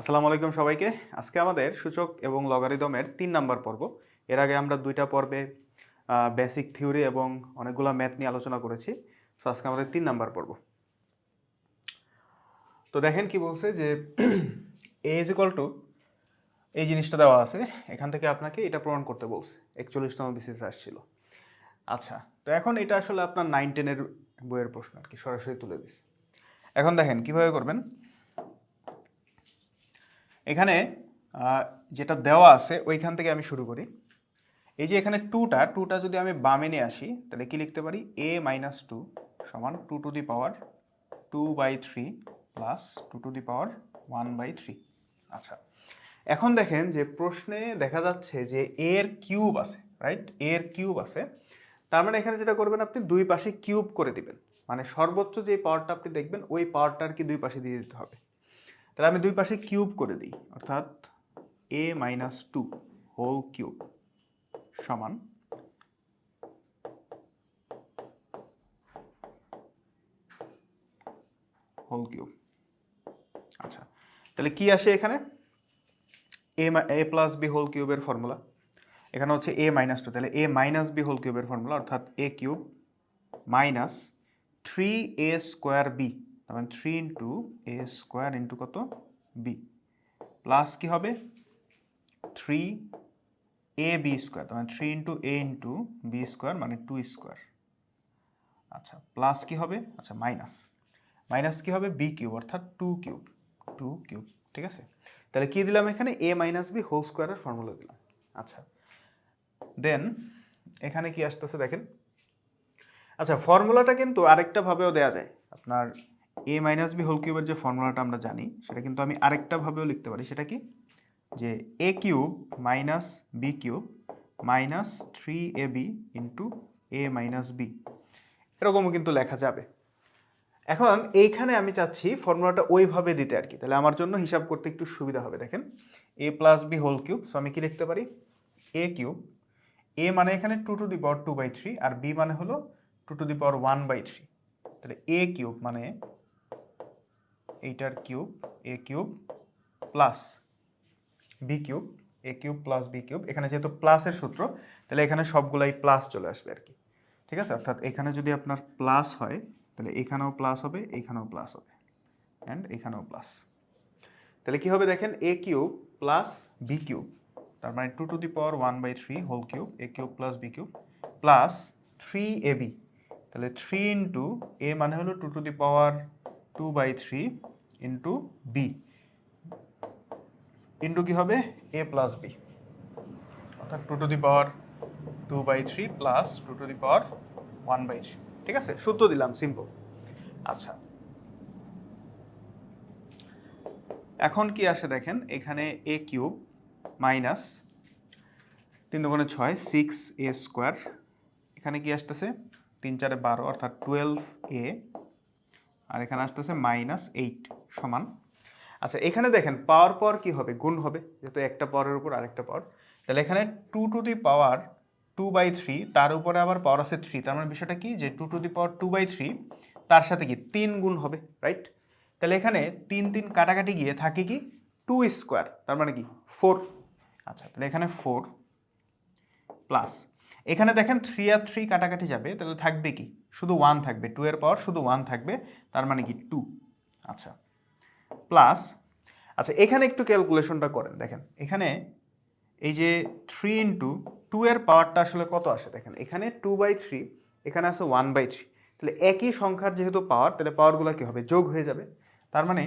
আসসালামু আলাইকুম সবাইকে। আজকে আমাদের সূচক এবং লগারিদমের তিন নাম্বার পর্ব। এর আগে আমরা দুইটা পর্বে বেসিক থিওরি এবং অনেকগুলো ম্যাথ নিয়ে আলোচনা করেছি। তো আজকে আমাদের তিন নাম্বার পর্ব। তো দেখেন কি বলছে যে এ ইজ ইকাল টু এই জিনিসটা দেওয়া আছে, এখান থেকে আপনাকে এটা প্রমাণ করতে বলছে। একচল্লিশতম বিসিএস আসছিল। আচ্ছা তো এখন এটা আসলে আপনার নাইন টেনের বইয়ের প্রশ্ন আর কি, সরাসরি তুলে দিছে। এখন দেখেন কীভাবে করবেন? এখানে যেটা দেওয়া আছে, ওইখান থেকে আমি শুরু করি। এই যে এখানে টুটা টুটা যদি আমি বামে নিয়ে আসি, তাহলে কি লিখতে পারি? এ মাইনাস টু সমান two to the power two by three plus two to the power one by three আচ্ছা এখন দেখেন যে প্রশ্নে দেখা যাচ্ছে যে এর কিউব আছে রাইট এর কিউব আছে। তার মানে এখানে যেটা করবেন আপনি, দুই পাশে কিউব করে দিবেন। মানে সর্বোচ্চ যে পাওয়ারটা আপনি দেখবেন, ওই পাওয়ারটা আর কি দুই পাশে দিয়ে দিতে হবে। তাহলে আমি দুই পাশে কিউব করে দিই, অর্থাৎ a minus two whole cube সমান হোল কিউব আচ্ছা তাহলে কি আসে এখানে? A a plus b whole কিউবের ফর্মুলা এখানে হচ্ছে এ মাইনাস টু তাহলে এ মাইনাস বি হোল কিউবের ফর্মুলা অর্থাৎ a cube minus three a square b তার মানে three into a square into কত? বি প্লাস কি হবে? থ্রি এ বি স্কোয়ার তার মানে three into a into b square মানে টু স্কোয়ার আচ্ছা প্লাস কি হবে? আচ্ছা মাইনাস মাইনাস কি হবে? বি কিউব অর্থাৎ টু কিউব টু কিউব ঠিক আছে? তাহলে কি দিলাম এখানে? এ মাইনাস বি হোল স্কোয়ারের ফর্মুলা দিলাম। আচ্ছা দেন এখানে কি আসতেছে দেখেন? আচ্ছা ফর্মুলাটা কিন্তু আরেকটা ভাবেও দেওয়া যায়। আপনার এ মাইনাস বি হোল কিউবের যে ফর্মুলাটা আমরা জানি, সেটা কিন্তু আমি আরেকটা ভাবেও লিখতে পারি। সেটা কি? যে a cube minus b cube minus three a b into a minus b এরকমও কিন্তু লেখা যাবে। এখন এইখানে আমি চাচ্ছি ফর্মুলাটা ওইভাবে দিতে আর কি। তাহলে আমার জন্য হিসাব করতে একটু সুবিধা হবে, দেখেন। A plus b whole cube so আমি কি লিখতে পারি? এ কিউব এ মানে এখানে two to the power two by three R B মানে হলো two to the power one by three তাহলে এ কিউব মানে এইটার cube, a cube plus b cube, a cube plus b cube. এখানে যেহেতু প্লাসের সূত্র, তাহলে এখানে সবগুলাই প্লাস চলে আসবে আর কি। ঠিক আছে? অর্থাৎ এখানে যদি আপনার প্লাস হয়, তাহলে এখানেও প্লাস হবে, এখানেও প্লাস হবে। অ্যান্ড এখানেও প্লাস। তাহলে কি হবে দেখেন? A cube plus b cube, তার মানে two to the power one by three whole cube, a cube plus b cube plus three a b. তাহলে থ্রি ইন্টু এ মানে হলো two to the power two by three into b into কি হবে? এ plus B অর্থাৎ two to the power two by three plus two to the power one by three ঠিক আছে? সূত্র দিলাম সিম্পল আচ্ছা। এখন কি আসে দেখেন? এখানে এ কিউব মাইনাস তিন দুগুণে ছয় সিক্স এ স্কোয়ার এখানে কি আসতেছে? তিন চারে বারো, অর্থাৎ টুয়েলভ এ আর এখানে আসতেছে মাইনাস এইট সমান। আচ্ছা এখানে দেখেন পাওয়ার পর কি হবে? গুণ হবে, যেহেতু একটা পাওয়ারের উপর আরেকটা পাওয়ার। তাহলে এখানে two to the power two by three তার উপরে আবার পাওয়ার আছে থ্রি তার মানে বিষয়টা কি? যে two to the power two by three তার সাথে কি? তিন গুণ হবে রাইট তাহলে এখানে তিন তিন কাটাকাটি গিয়ে থাকে কি? টু স্কোয়ার তার মানে কি? ফোর আচ্ছা তাহলে এখানে ফোর প্লাস এখানে দেখেন থ্রি আর থ্রি কাটাকাটি যাবে, তাহলে থাকবে কি? শুধু ওয়ান থাকবে। টু এর পাওয়ার শুধু ওয়ান থাকবে, তার মানে কি টু আচ্ছা। প্লাস আচ্ছা এখানে একটু ক্যালকুলেশনটা করেন। দেখেন, এখানে এই যে থ্রি ইন্টু টু এর পাওয়ারটা আসলে কত আসে? দেখেন, এখানে টু বাই থ্রি এখানে আছে ওয়ান বাই থ্রি তাহলে একই সংখ্যার যেহেতু পাওয়ার তাহলে পাওয়ারগুলো কী হবে? যোগ হয়ে যাবে। তার মানে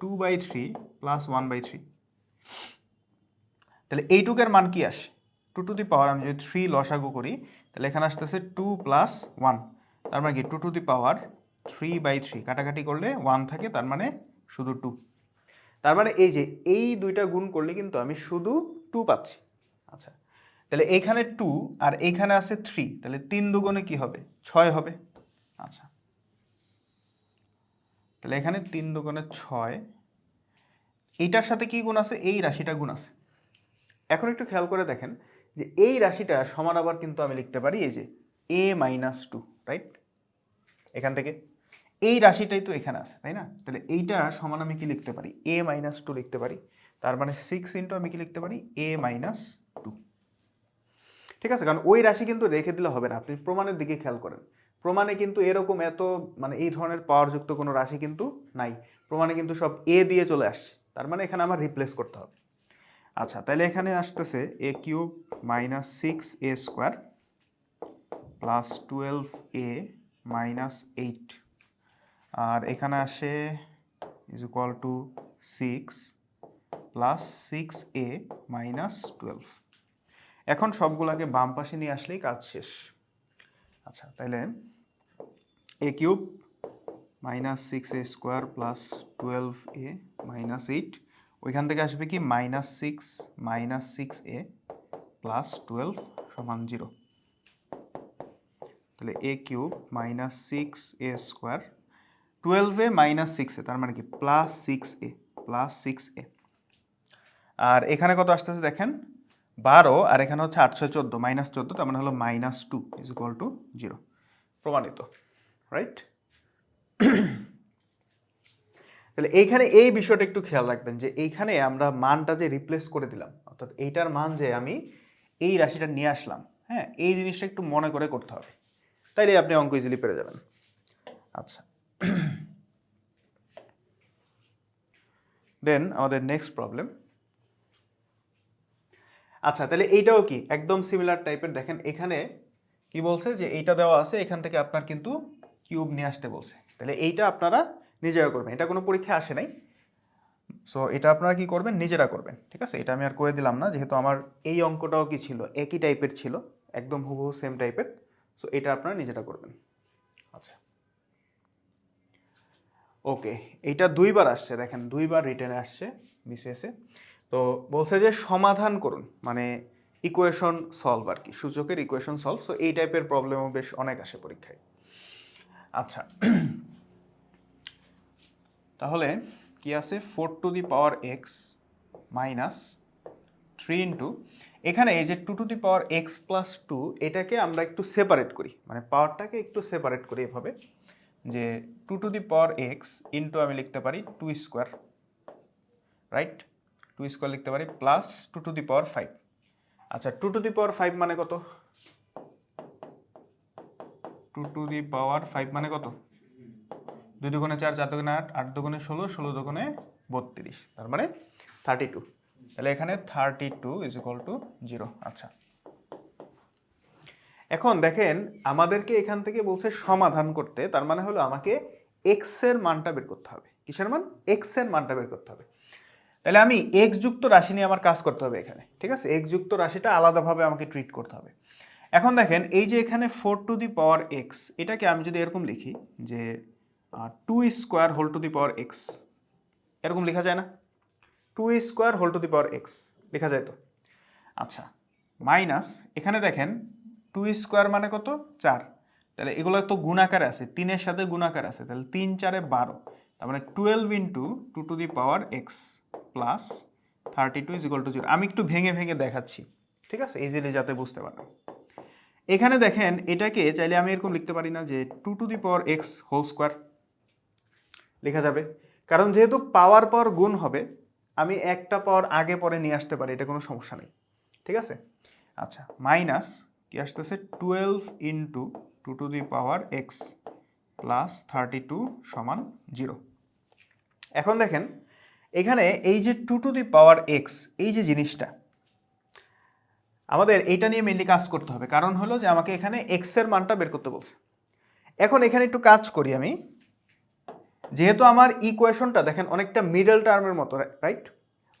two by three plus one by three তাহলে এইটুকের মান কি আসে? টু টু দি পাওয়ার আমি যদি থ্রি লসাগু করি তাহলে এখানে আসতেছে টু প্লাস ওয়ান তার মানে কি? Two to the power three by three কাটাকাটি করলে ওয়ান থাকে, তার মানে শুধু টু তার মানে এই যে, এই দুইটা গুণ করলে কিন্তু আমি শুধু টু পাচ্ছি। আচ্ছা তাহলে এইখানে টু আর এইখানে আছে থ্রি তাহলে তিন দুগুণে কি হবে? ছয় হবে। আচ্ছা তাহলে এখানে তিন দুগুণে ছয়। এইটার সাথে কি গুণ আছে? এই রাশিটা গুণ আছে। এখন একটু খেয়াল করে দেখেন। যে এই রাশিটা সমান আবার কিন্তু আমি লিখতে পারি, এই যে এ মাইনাস টু রাইট এখান থেকে এই রাশিটাই তো এখানে আছে, তাই না? তাহলে এইটা সমান আমি কি লিখতে পারি? এ মাইনাস টু লিখতে পারি। তার মানে সিক্স ইন্টু আমি কি লিখতে পারি? এ মাইনাস টু ঠিক আছে? কারণ ওই রাশি কিন্তু রেখে দিলে হবে না। আপনি প্রমাণের দিকে খেয়াল করেন। প্রমাণে কিন্তু এরকম এত মানে এই ধরনের পাওয়ারযুক্ত কোনো রাশি কিন্তু নাই। প্রমাণে কিন্তু সব এ দিয়ে চলে আসছে। তার মানে এখানে আমার রিপ্লেস করতে হবে। আচ্ছা তাহলে এখানে আসতেছে a cube minus six a square plus twelve a minus eight আর এখানে আসে is equal to six plus six a minus twelve এখন সবগুলোকে বাম পাশে নিয়ে আসলেই কাজ শেষ। আচ্ছা তাহলে a cube minus six a square plus twelve a minus eight ওইখান থেকে আসবে কি? Minus six minus six a plus twelve সমান জিরো তাহলে a cube minus six a square টুয়েলভে মাইনাস সিক্স এ তার মানে কি? Plus six a plus six a আর এখানে কত আসতেছে দেখেন? বারো, আর এখানে হচ্ছে আটশো চোদ্দ মাইনাস চোদ্দ, তার মানে হলো minus two is equal to zero প্রমাণিত রাইট তাহলে এইখানে এই বিষয়টা একটু খেয়াল রাখবেন যে এইখানে আমরা মানটা যে রিপ্লেস করে দিলাম, অর্থাৎ এইটার মান যে আমি এই রাশিটা নিয়ে আসলাম হ্যাঁ এই জিনিসটা একটু মনে করে করতে হবে। তাইলে আপনি অঙ্ক ইজিলি পেরে যাবেন। আচ্ছা। দেন আমাদের নেক্সট প্রবলেম আচ্ছা তাহলে এইটাও কি? একদম সিমিলার টাইপের দেখেন, এখানে কি বলছে? যে এইটা দেওয়া আছে, এখান থেকে আপনার কিন্তু কিউব নিয়ে আসতে বলছে। তাহলে এইটা আপনারা নিজেরা করবেন। এটা কোনো পরীক্ষা আসে নাই। সো এটা আপনারা কি করবেন? নিজেরা করবেন, ঠিক আছে? এটা আমি আর করে দিলাম না, যেহেতু আমার এই অঙ্কটাও কি ছিল? একই টাইপের ছিল, একদম হুবহু সেম টাইপের সো এটা আপনারা নিজেরা করবেন। আচ্ছা। ওকে এইটা দুইবার আসছে, দেখেন, দুইবার রিটার্নে আসছে বিসিএসে তো, বলছে যে সমাধান করুন মানে ইকুয়েশন সলভ আর কি, সূচকের ইকুয়েশন সলভ সো এই টাইপের প্রবলেমও বেশ অনেক আসে পরীক্ষায়। আচ্ছা। তাহলে কি আছে? Four to the power x minus three into এখানে এই যে two to the power x plus two এটাকে আমরা একটু সেপারেট করি। মানে পাওয়ারটাকে একটু সেপারেট করি এভাবে। যে two to the power x into আমি লিখতে পারি two square right two square লিখতে পারি plus two to the power five আচ্ছা two to the power five মানে কত? Two to the power five মানে কত? দুই দুগুণে চার চার দুগুণে আট আট দুগুণে ষোলো ষোলো দুগুণে বত্রিশ, তার মানে থার্টি টু তাহলে এখানে thirty two is equal to zero আচ্ছা। এখন দেখেন আমাদেরকে এখান থেকে বলছে সমাধান করতে, তার মানে হলো আমাকে এক্সের মানটা বের করতে হবে। কিসের মান? এক্সের মানটা বের করতে হবে। তাহলে আমি এক্স যুক্ত রাশি নিয়ে আমার কাজ করতে হবে এখানে, ঠিক আছে? এক্স যুক্ত রাশিটা আলাদাভাবে আমাকে ট্রিট করতে হবে। এখন দেখেন এই যে এখানে four to the power x এটাকে আমি যদি এরকম লিখি যে two square whole to the power x এরকম লেখা যায় না। Two square whole to the power x লেখা যায় তো? আচ্ছা মাইনাস এখানে দেখেন টু স্কোয়ার মানে কত? চার। তাহলে এগুলো তো গুণাকারে আছে, তিনের সাথে গুণাকার আছে, তাহলে তিন চারে বারো। তার মানে twelve into two to the power x plus thirty two is equal to zero আমি একটু ভেঙে ভেঙে দেখাচ্ছি, ঠিক আছে? ইজিলি যাতে বুঝতে পারেন। এখানে দেখেন, এটাকে চাইলে আমি এরকম লিখতে পারি না যে two to the power x whole square লেখা যাবে। কারণ যেহেতু পাওয়ার পর গুণ হবে, আমি একটা পাওয়ার আগে পরে নিয়ে আসতে পারি, এটা কোনো সমস্যা নেই। ঠিক আছে? আচ্ছা মাইনাস কি আসতেছে? Twelve into two to the power x plus thirty two সমান জিরো এখন দেখেন, এখানে এই যে two to the power x এই যে জিনিসটা, আমাদের এইটা নিয়ে মেনলি কাজ করতে হবে। কারণ হলো যে আমাকে এখানে এক্সের মানটা বের করতে বলছে। এখন এখানে একটু কাজ করি আমি। যেহেতু আমার ইকুয়েশনটা দেখেন অনেকটা মিডল টার্মের মতো রাইট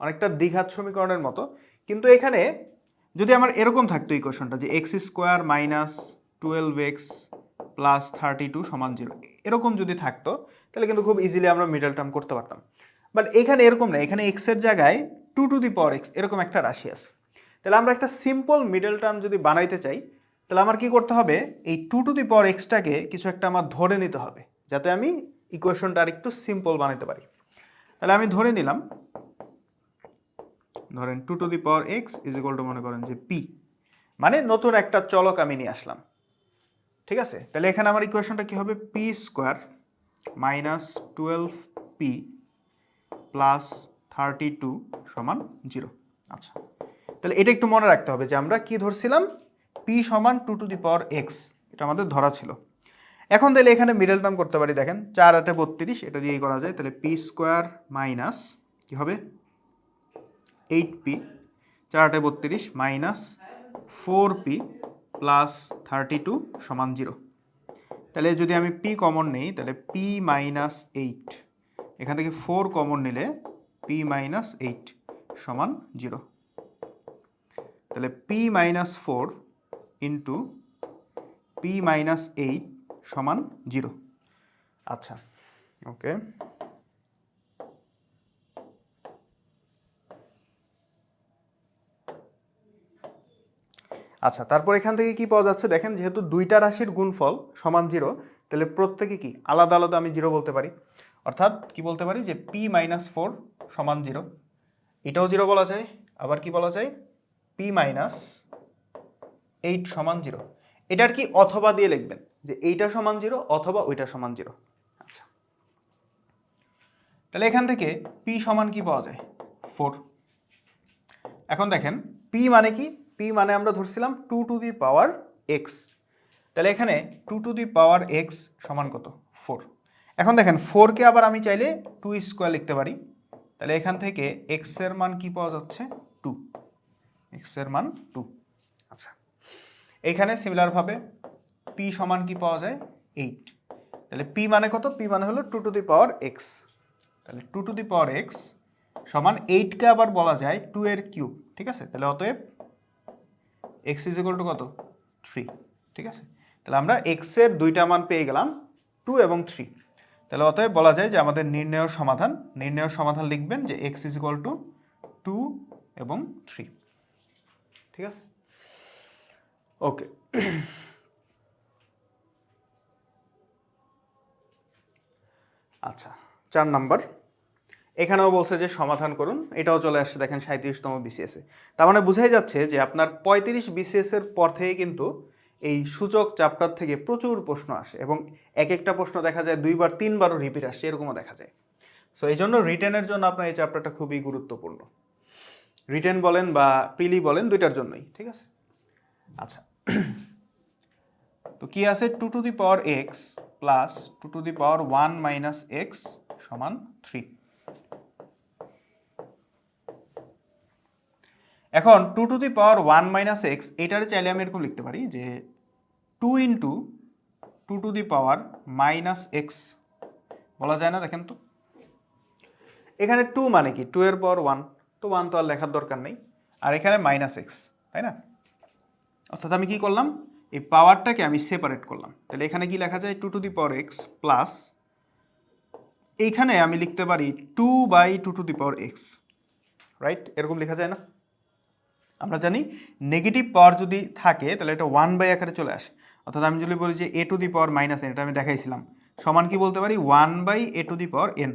অনেকটা দ্বিঘাত সমীকরণের মতো। কিন্তু এখানে যদি আমার এরকম থাকতো ইকুয়েশনটা যে x square minus twelve x plus thirty two সমান জিরো এরকম যদি থাকতো, তাহলে কিন্তু খুব ইজিলি আমরা মিডল টার্ম করতে পারতাম। বাট এখানে এরকম না, এখানে এক্সের জায়গায় two to the power x এরকম একটা রাশি আছে। তাহলে আমরা একটা সিম্পল মিডল টার্ম যদি বানাইতে চাই, তাহলে আমার কি করতে হবে? এই টু টু দি পাওয়ার এক্সটাকে কিছু একটা আমার ধরে নিতে হবে, যাতে আমি ইকুয়েশনটা আর একটু সিম্পল বানাতে পারি। তাহলে আমি ধরে নিলাম, ধরেন two to the power x is equal to মনে করেন যে পি। মানে নতুন একটা চলক আমি নিয়ে আসলাম। ঠিক আছে? তাহলে এখানে আমার ইকুয়েশনটা কি হবে? P square minus twelve p plus thirty two সমান জিরো। আচ্ছা। তাহলে এটা একটু মনে রাখতে হবে যে আমরা কি ধরছিলাম? পি সমান two to the power x. এটা আমাদের ধরা ছিল। এখন তাহলে এখানে মিডল টার্ম করতে পারি, দেখেন, চার আটে বত্রিশ, এটা দিয়েই করা যায়, তাহলে পি স্কোয়ার মাইনাস কী হবে? এইট পি চার আটে বত্রিশ minus four p plus thirty two সমান জিরো তাহলে যদি আমি পি কমন নেই, তাহলে পি মাইনাস এইট এখান থেকে ফোর কমন নিলে পি মাইনাস এইট সমান জিরো তাহলে P minus four into P minus eight সমান জিরো। আচ্ছা ওকে। আচ্ছা তারপর এখান থেকে কি পাওয়া যাচ্ছে? দেখেন, যেহেতু দুইটা রাশির গুণফল সমান জিরো, তাহলে প্রত্যেকে কি? আলাদা আলাদা আমি জিরো বলতে পারি। অর্থাৎ কি বলতে পারি? যে পি মাইনাস ফোর সমান জিরো। এটাও জিরো বলা যায়। আবার কি বলা যায়? পি মাইনাস এইট সমান জিরো। এটার কি অথবা দিয়ে লিখবেন, যে এইটা সমান জিরো অথবা ওইটা সমান জিরো আচ্ছা। তাহলে এখান থেকে পি সমান কি পাওয়া যায়? ফোর এখন দেখেন পি মানে কি? পি মানে আমরা ধরছিলাম two to the power x তাহলে এখানে two to the power x সমান কত? ফোর এখন দেখেন ফোরকে আবার আমি চাইলে টু স্কোয়ার লিখতে পারি। তাহলে এখান থেকে এক্সের মান কি পাওয়া যাচ্ছে? টু এক্সের মান টু এখানে সিমিলারভাবে পি সমান কি পাওয়া যায়? এইট তাহলে পি মানে কত? পি মানে হলো two to the power x তাহলে two to the power x সমান এইটকে আবার বলা যায় টু এর কিউব ঠিক আছে? তাহলে অতএব এক্স ইজ ইকুয়াল টু কত? থ্রি ঠিক আছে? তাহলে আমরা এক্সের দুইটা মান পেয়ে গেলাম টু এবং থ্রি তাহলে অতএব বলা যায় যে আমাদের নির্ণয়ের সমাধান নির্ণয়ের সমাধান লিখবেন যে x is equal to two এবং থ্রি ঠিক আছে? ওকে আচ্ছা চার নাম্বার। এখানেও বলছে যে সমাধান করুন। এটাও চলে আসছে, দেখেন সাঁত্রিশতম বিসিএসে তার মানে বোঝাই যাচ্ছে যে আপনার পঁয়ত্রিশ বিসিএস এর পর থেকে কিন্তু এই সূচক চ্যাপ্টার থেকে প্রচুর প্রশ্ন আসে এবং এক একটা প্রশ্ন দেখা যায় দুইবার, তিনবারও রিপিট আসছে এরকমও দেখা যায়। সো এই জন্য রিটেনের জন্য আপনার এই চ্যাপ্টারটা খুবই গুরুত্বপূর্ণ। রিটেন বলেন বা প্রিলি বলেন, দুইটার জন্যই, ঠিক আছে? আচ্ছা তো কি আছে? Two to the power x plus two to the power one minus x সমান থ্রি এখন two to the power one minus x এটার চাইলে আমি এরকম লিখতে পারি যে two into two to the power minus x বলা যায় না? দেখেন তো। এখানে টু মানে কি? টু এর পাওয়ার ওয়ান তো ওয়ান তো আর লেখার দরকার নেই। আর এখানে মাইনাস এক্স তাই না? অর্থাৎ আমি কি করলাম? এই পাওয়ারটাকে আমি সেপারেট করলাম। তাহলে এখানে কি লেখা যায়? Two to the power x plus এইখানে আমি লিখতে পারি two by two to the power x right এরকম লেখা যায় না? আমরা জানি নেগেটিভ পাওয়ার যদি থাকে, তাহলে এটা ওয়ান বাই আকারে চলে আসে। অর্থাৎ আমি যদি বলি যে a to the power minus n এটা আমি দেখাইছিলাম। সমান কি বলতে পারি? One by a to the power n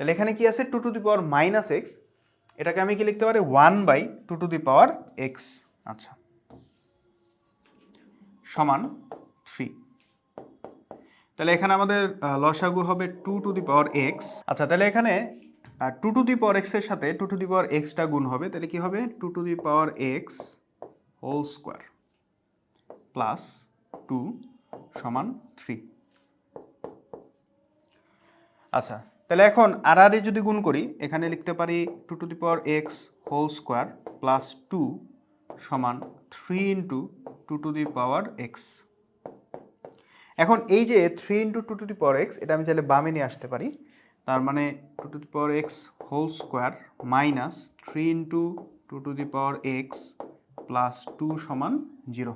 তাহলে এখানে কি আছে? Two to the power minus x এটাকে আমি কি লিখতে পারি? One by two to the power x আচ্ছা। সমান থ্রি তাহলে এখানে আমাদের লসাগু হবে two to the power x আচ্ছা তাহলে এখানে টু টু দি পাওয়ার এক্সের সাথে টু টু দি পাওয়ার এক্সটা গুণ হবে, তাহলে কি হবে? Two to the power x whole square plus two সমান থ্রি আচ্ছা তাহলে এখন আর আর যদি গুণ করি, এখানে লিখতে পারি two to the power x whole square plus two সমান three into two to the power x. এখন এই যে three into two to the power x, এটা আমি চাইলে বামে নিয়ে আসতে পারি। তার মানে two to the power x whole square minus three into two to the power x plus two সমান জিরো।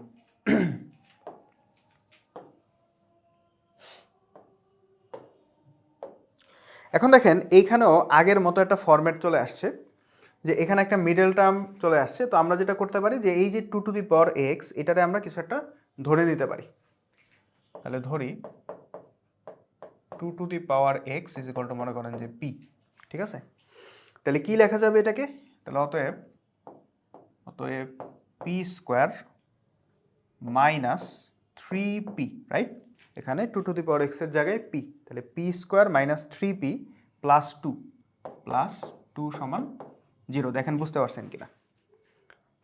এখন দেখেন, এইখানেও আগের মতো একটা ফরম্যাট চলে আসছে। যে এখানে একটা মিডল টার্ম চলে আসছে তো আমরা যেটা করতে পারি যে এই যে two to the power x এটারে আমরা কিছু একটা ধরে নিতে পারি। তাহলে ধরি two to the power x is equal to মনে করেন যে পি ঠিক আছে? তাহলে কি লেখা যাবে এটাকে? তাহলে অতএব অতএব p square minus three p right এখানে টু টু দি পাওয়ার এক্সের জায়গায় পি তাহলে p square minus three p plus two plus two সমান জিরো, দেখেন বুঝতে পারছেন কিনা।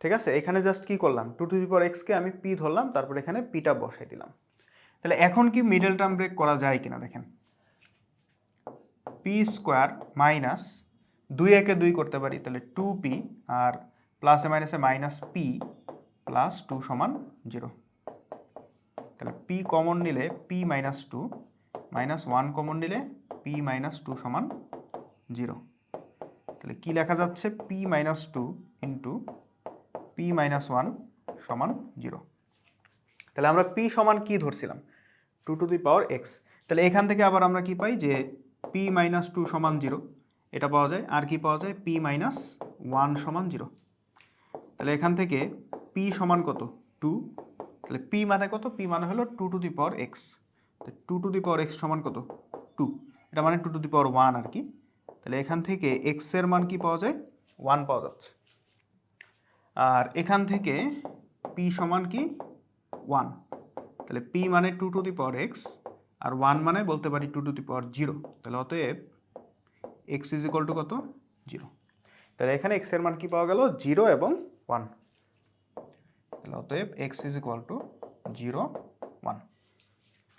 ঠিক আছে? এখানে জাস্ট কি করলাম? টু টু পাওয়ার এক্সকে আমি পি ধরলাম, তারপর এখানে পিটা বসাই দিলাম। তাহলে এখন কি মিডল টার্ম ব্রেক করা যায় কিনা দেখেন? পি স্কোয়ার মাইনাস দুই একে দুই করতে পারি, তাহলে টু পি আর প্লাসে মাইনাসে মাইনাস পি প্লাস টু সমান জিরো তাহলে পি কমন নিলে p minus two minus one common নিলে পি মাইনাস টু সমান জিরো তাহলে কি লেখা যাচ্ছে? P minus two into p minus one সমান জিরো তাহলে আমরা পি সমান কি ধরছিলাম? Two to the power x তাহলে এখান থেকে আবার আমরা কি পাই? যে পি মাইনাস টু সমান জিরো এটা পাওয়া যায়। আর কি পাওয়া যায়? পি মাইনাস ওয়ান সমান জিরো তাহলে এখান থেকে পি সমান কত? টু তাহলে পি মানে কত? পি মানে হলো two to the power x two to the power x সমান কত? টু এটা মানে two to the power one আর কি। তাহলে এখান থেকে এক্সের মান কি পাওয়া যায়? ওয়ান পাওয়া যাচ্ছে। আর এখান থেকে পি সমান কি? ওয়ান তাহলে পি মানে two to the power x R one মানে বলতে পারি two to the power zero তাহলে অতএব এক্স ইজ ইকুয়াল টু কত? জিরো তাহলে এখানে এক্সের মান কি পাওয়া গেল? জিরো এবং ওয়ান তাহলে অতএব x is equal to zero one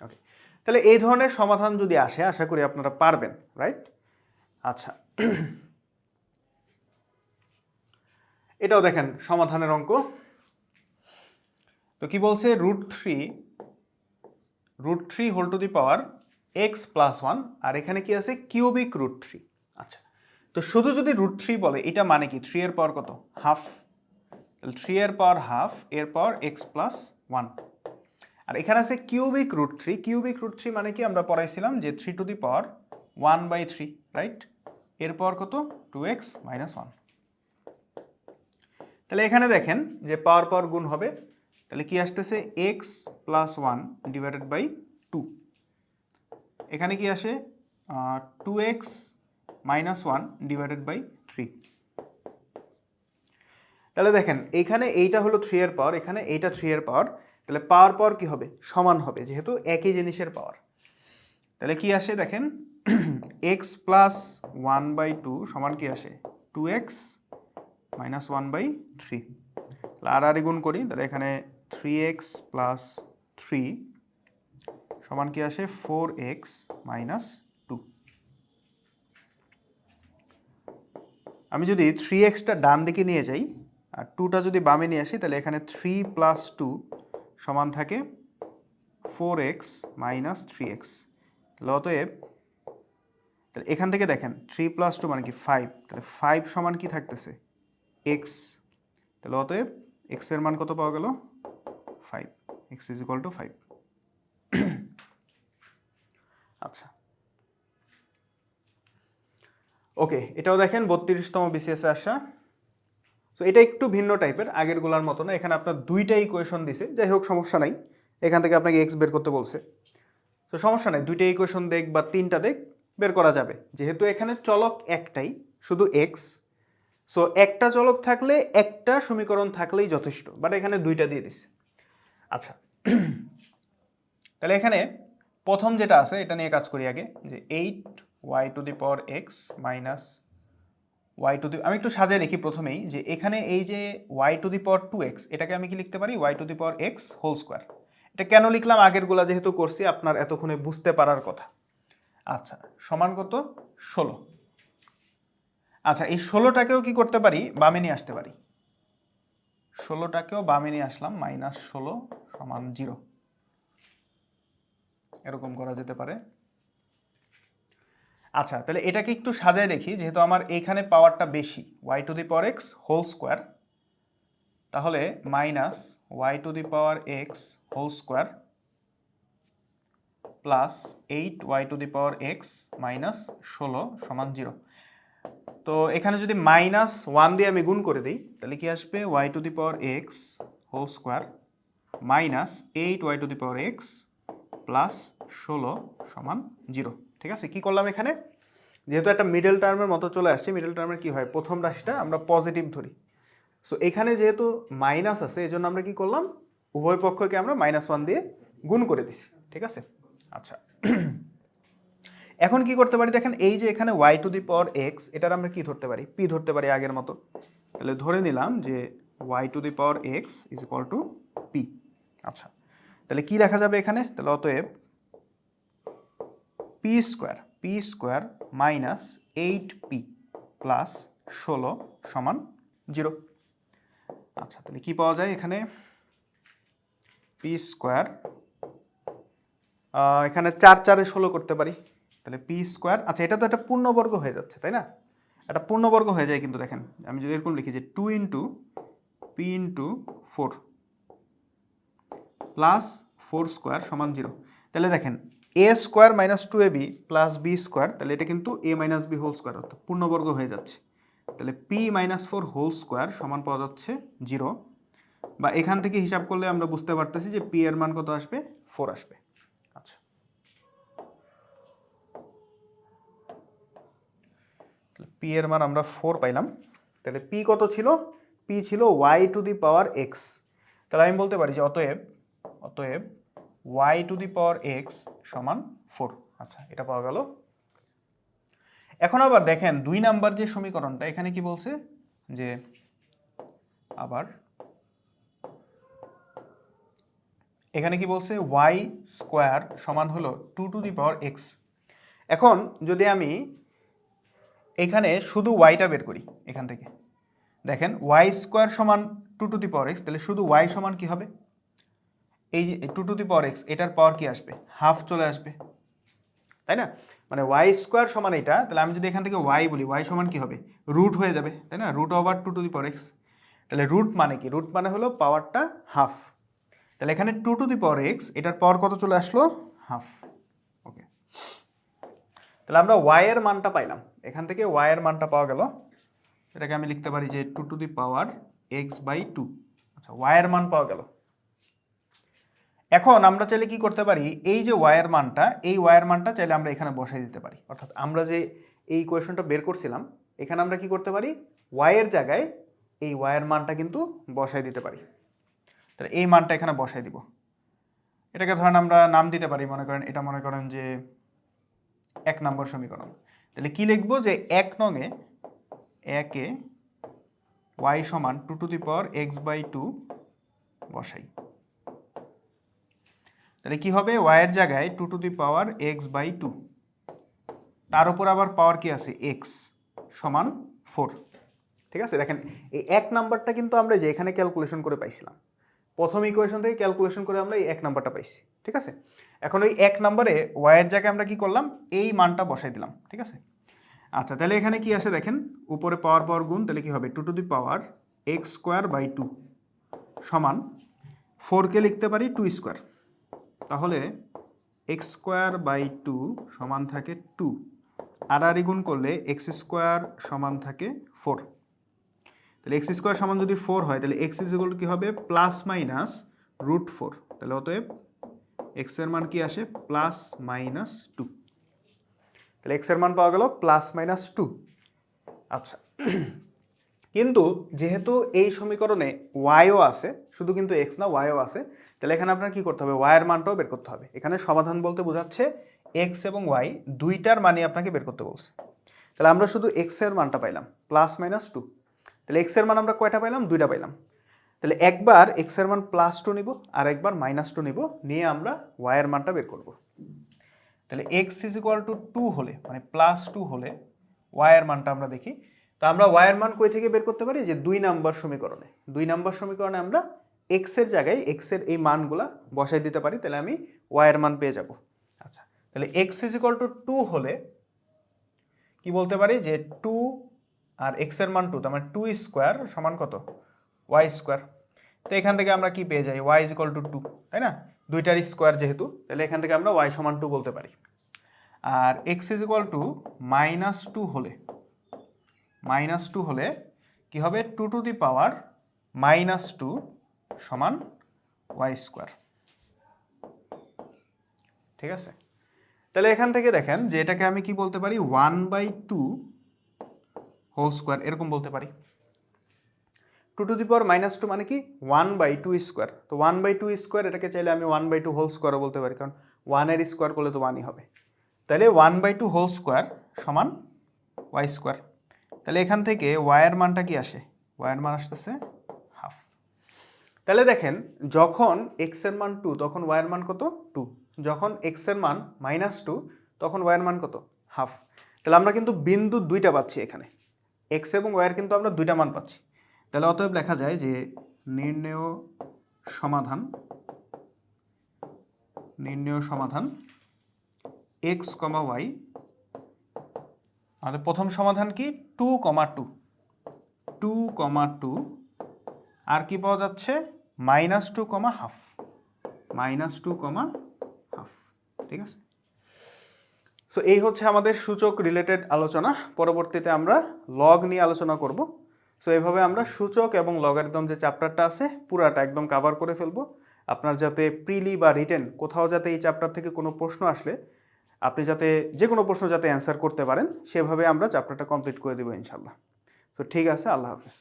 okay তাহলে এই ধরনের সমাধান যদি আসে, আশা করি আপনারা পারবেন রাইট আচ্ছা। এটাও দেখেন সমাধানের অঙ্ক। তো কি বলছে? Root three root three whole to the power x plus one আর এখানে কি আছে? কিউবিক রুট থ্রি আচ্ছা তো শুধু যদি রুট থ্রি বলে, এটা মানে কি? থ্রি এর পাওয়ার কত? হাফ তাহলে থ্রি এর পাওয়ার হাফ এর পাওয়ার এক্স প্লাস ওয়ান আর এখানে আছে cubic root three cubic root three মানে কি? আমরা পড়াইছিলাম যে three to the power one by three right এর পাওয়ার কত? টু এক্স মাইনাস ওয়ান তাহলে এখানে দেখেন যে পাওয়ার পাওয়ার গুণ হবে। তাহলে কি আসতেছে? X plus one divided by two এখানে কি আসে? Two x minus one divided by three তাহলে দেখেন এইখানে এইটা হলো থ্রি এর পাওয়ার এখানে এইটা থ্রি এর পাওয়ার তাহলে পাওয়ার পাওয়ার কি হবে? সমান হবে, যেহেতু একই জিনিসের পাওয়ার তাহলে কি আসে? দেখেন x plus one by two সমান কি আসে? Two x minus one by three আর আর গুণ করি, তাহলে এখানে থ্রি এক্স প্লাস থ্রি সমান কি আসে? ফোর এক্স মাইনাস টু আমি যদি থ্রি এক্সটা ডান দিকে নিয়ে যাই, আর টুটা যদি বামে নিয়ে আসি, তাহলে এখানে থ্রি প্লাস টু সমান থাকে four x minus three x অতএব তাহলে এখান থেকে দেখেন থ্রি প্লাস টু মানে কি ফাইভ তাহলে ফাইভ সমান কি থাকতেছে? এক্স তাহলে অতএব এক্সের মান কত পাওয়া গেল? Five x is equal to five আচ্ছা। ওকে এটাও দেখেন বত্রিশতম বিসিএসে আসা। তো এটা একটু ভিন্ন টাইপের আগেরগুলোর মতো না। এখানে আপনার দুইটা ইকুয়েশন দিছে। যাই হোক, সমস্যা নাই। এখান থেকে আপনাকে এক্স বের করতে বলছে। তো সমস্যা নাই। দুইটা ইকুয়েশন দেখ বা তিনটা দেখ। বের করা যাবে। যেহেতু এখানে চলক একটাই, শুধু এক্স সো একটা চলক থাকলে একটা সমীকরণ থাকলেই যথেষ্ট বাট এখানে দুইটা দিয়ে দিছে। আচ্ছা তাহলে এখানে প্রথম যেটা আছে, এটা নিয়ে কাজ করি আগে, যে eight y to the power x minus y to the আমি একটু সাজিয়ে লিখি প্রথমেই, যে এখানে এই যে y to the power two x এটাকে আমি কি লিখতে পারি? Y to the power x whole square এটা কেন লিখলাম? আগেরগুলা যেহেতু করছি, আপনার এতক্ষণে বুঝতে পারার কথা। আচ্ছা সমান কত? ষোলো। আচ্ছা এই ষোলোটাকেও কি করতে পারি? বামে নিয়ে আসতে পারি। ষোলোটাকেও বামে নিয়ে আসলাম, মাইনাস ষোলো সমান জিরো। এরকম করা যেতে পারে। আচ্ছা তাহলে এটাকে একটু সাজায় দেখি, যেহেতু আমার এইখানে পাওয়ারটা বেশি y to the power x whole square তাহলে minus y to the power x whole square plus eight y to the power x minus ষোলো সমান জিরো তো এখানে যদি মাইনাস ওয়ান দিয়ে আমি গুণ করে দিই, তাহলে কি আসবে? Y to the power x whole square minus eight y to the power x plus ষোলো সমান জিরো ঠিক আছে? কি করলাম এখানে? যেহেতু একটা মিডল টার্মের মতো চলে আসছে মিডল টার্মের কি হয়? প্রথম রাশিটা আমরা পজিটিভ ধরি। সো এখানে যেহেতু মাইনাস আছে এই জন্য আমরা কি করলাম? উভয় পক্ষকে আমরা মাইনাস ওয়ান দিয়ে গুণ করে দিছি। ঠিক আছে? আচ্ছা। এখন কি করতে পারি? দেখেন, এই যে এখানে y to the power x এটার আমরা কি ধরতে পারি? পি ধরতে পারি আগের মতো। তাহলে ধরে নিলাম যে y to the power x is equal to p আচ্ছা তাহলে কি লেখা যাবে এখানে? তাহলে অতএব p square p square minus eight p plus ষোলো সমান জিরো আচ্ছা তাহলে কি পাওয়া যায় এখানে? পি স্কোয়ার এখানে চার চারে ষোলো করতে পারি। তাহলে পি স্কোয়ার আচ্ছা এটা তো একটা পূর্ণবর্গ হয়ে যাচ্ছে, তাই না? একটা পূর্ণবর্গ হয়ে যায় কিন্তু দেখেন, আমি যদি এরকম লিখি যে two into p into four plus four square সমান জিরো তাহলে দেখেন a square minus two a b plus b square তাহলে এটা কিন্তু a minus b whole square অর্থাৎ পূর্ণবর্গ হয়ে যাচ্ছে। তাহলে p minus four whole square সমান পাওয়া যাচ্ছে জিরো বা এখান থেকে হিসাব করলে আমরা বুঝতে পারতেছি যে পি এর মান কত আসবে? ফোর আসবে আচ্ছা পি এর মান আমরা ফোর পাইলাম। তাহলে পি কত ছিল? পি ছিল y to the power x তাহলে আমি বলতে পারি যে অতএব অতএব y to the power x সমান ফোর আচ্ছা এটা পাওয়া গেল। এখন আবার দেখেন, দুই নাম্বার যে সমীকরণটা, এখানে কি বলছে? যে আবার এখানে কি বলছে? ওয়াই স্কোয়ার সমান হলো two to the power x এখন যদি আমি এখানে শুধু ওয়াইটা বের করি এখান থেকে। দেখেন ওয়াই স্কোয়ার সমান two to the power x তাহলে শুধু ওয়াই সমান কি হবে? এই যে two to the power x এটার পাওয়ার কি আসবে? হাফ চলে আসবে। তাই না? মানে ওয়াই স্কোয়ার সমান এটা, তাহলে আমি যদি এখান থেকে ওয়াই বলি ওয়াই সমান কি হবে? রুট হয়ে যাবে, তাই না? Root over two to the power x তাহলে রুট মানে কি? রুট মানে হলো পাওয়ারটা হাফ তাহলে এখানে two to the power x এটার পাওয়ার কত চলে আসলো? হাফ তাহলে আমরা ওয়াইয়ের মানটা পাইলাম। এখান থেকে ওয়াইয়ের মানটা পাওয়া গেল। এটাকে আমি লিখতে পারি যে two to the power x by two আচ্ছা ওয়াই এর মান পাওয়া গেল। এখন আমরা চাইলে কি করতে পারি? এই যে ওয়াইয়ের মানটা, এই ওয়াইয়ের মানটা চাইলে আমরা এখানে বসাই দিতে পারি। অর্থাৎ আমরা যে এই কোয়েশনটা বের করছিলাম, এখানে আমরা কি করতে পারি? ওয়াইয়ের জায়গায় এই ওয়াইয়ের মানটা কিন্তু বসাই দিতে পারি। তাহলে এই মানটা এখানে বসাই দিব। এটাকে ধরেন আমরা নাম দিতে পারি, মনে করেন, এটা মনে করেন যে এক নম্বর সমীকরণ। তাহলে কি লিখব যে এক নঙে একে ওয়াই সমান two to the power x by two বসাই। তাহলে কি হবে? ওয়াইয়ের জায়গায় two to the power x by two. তার উপর আবার পাওয়ার কি আছে? এক্স সমান ফোর। ঠিক আছে? দেখেন, এই এক নাম্বারটা কিন্তু আমরা যে এখানে ক্যালকুলেশন করে পাইছিলাম। প্রথম ইকুয়েশন থেকে ক্যালকুলেশন করে আমরা এই এক নাম্বারটা পাইছি। ঠিক আছে? এখন ওই এক নম্বরে ওয়াইয়ের জায়গায় আমরা কি করলাম? এই মানটা বসাই দিলাম, ঠিক আছে? আচ্ছা তাহলে এখানে কি আসে দেখেন? উপরে পাওয়ার পাওয়ার গুণ, তাহলে কি হবে? Two to the power x square by two সমান ফোরকে লিখতে পারি টু স্কোয়ার তাহলে এক্স স্কোয়ার বাই টু সমান থাকে টু আর গুণ করলে এক্স স্কোয়ার সমান থাকে ফোর তাহলে এক্স স্কোয়ার সমান যদি ফোর হয়, তাহলে এক্স ইজ কী হবে? প্লাস মাইনাস রুট ফোর তাহলে অতএব এক্সের মান কি আসে? প্লাস মাইনাস টু তাহলে এক্সের মান পাওয়া গেল প্লাস মাইনাস টু আচ্ছা। কিন্তু যেহেতু এই সমীকরণে ওয়াইও আছে, শুধু কিন্তু এক্স না ওয়াইও আছে, তাহলে এখানে আপনার কি করতে হবে? ওয়াইয়ের মানটাও বের করতে হবে। এখানে সমাধান বলতে বোঝাচ্ছে এক্স এবং ওয়াই দুইটার মানে আপনাকে বের করতে বলছে। তাহলে আমরা শুধু এক্সের মানটা পাইলাম প্লাস মাইনাস টু তাহলে এক্সের মান আমরা কয়টা পাইলাম? দুইটা পাইলাম। তাহলে একবার এক্সের মান প্লাস টু নিব, আর একবার মাইনাস টু নিব, নিয়ে আমরা ওয়াইয়ের মানটা বের করব। তাহলে x is equal to two হলে মানে প্লাস টু হলে ওয়াইয়ের মানটা আমরা দেখি। তো আমরা ওয়াইয়ের মান কই থেকে বের করতে পারি? যে দুই নাম্বার সমীকরণে। দুই নাম্বার সমীকরণে আমরা এক্সের জায়গায় এক্সের এই মানগুলা বসাই দিতে পারি, তাহলে আমি ওয়াইয়ের মান পেয়ে যাব। আচ্ছা তাহলে x is equal to two হলে কি বলতে পারি? যে টু আর এক্সের মান টু তার মানে টু স্কোয়ার সমান কত? ওয়াই স্কোয়ার তো এখান থেকে আমরা কি পেয়ে যাই? ওয়াই ইজ টু টু তাই না? দুইটার স্কোয়ার যেহেতু, তাহলে এখান থেকে আমরা ওয়াই সমান টু বলতে পারি। আর x is two minus two হলে মাইনাস টু হলে কি হবে? Two to the power minus two সমান ওয়াই স্কোয়ার ঠিক আছে? তাহলে এখান থেকে দেখেন যে এটাকে আমি কি বলতে পারি? One by two whole square এরকম বলতে পারি। Two to the power minus two মানে কি? ওয়ান বাই টু স্কোয়ার তো ওয়ান বাই টু স্কোয়ার এটাকে চাইলে আমি ওয়ান বাই টু হোল স্কোয়ারও বলতে পারি, কারণ ওয়ানের স্কোয়ার করলে তো ওয়ানই হবে। তাহলে one by two whole square সমান ওয়াই স্কোয়ার তাহলে এখান থেকে ওয়াইয়ের মানটা কি আসে? ওয়াইয়ের মান আসতেছে হাফ তাহলে দেখেন, যখন এক্সের মান টু তখন ওয়াইয়ের মান কত? টু যখন এক্সের মান মাইনাস টু তখন ওয়াইয়ের মান কত? হাফ তাহলে আমরা কিন্তু বিন্দু দুইটা পাচ্ছি এখানে। এক্স এবং ওয়াইয়ের কিন্তু আমরা দুইটা মান পাচ্ছি। তাহলে অতএব লেখা যায় যে নির্ণেয় সমাধান নির্ণেয় সমাধান এক্স কমা ওয়াই আমাদের প্রথম সমাধান কি? টু কমা টু টু কমা টু আর কি পাওয়া যাচ্ছে? মাইনাস টু কমা হাফ মাইনাস টু কমা হাফ ঠিক আছে? সো এই হচ্ছে আমাদের সূচক রিলেটেড আলোচনা। পরবর্তীতে আমরা লগ নিয়ে আলোচনা করব। সো এইভাবে আমরা সূচক এবং লগারিদম যে চ্যাপ্টারটা আছে, পুরাটা একদম কাভার করে ফেলব। আপনার যাতে প্রিলি বা রিটেন কোথাও যাতে এই চ্যাপ্টার থেকে কোনো প্রশ্ন আসলে, আপনি যাতে যে কোনো প্রশ্ন যাতে অ্যান্সার করতে পারেন, সেভাবে আমরা চ্যাপ্টারটা কমপ্লিট করে দেবো ইনশাল্লাহ তো ঠিক আছে, আল্লাহ হাফিজ।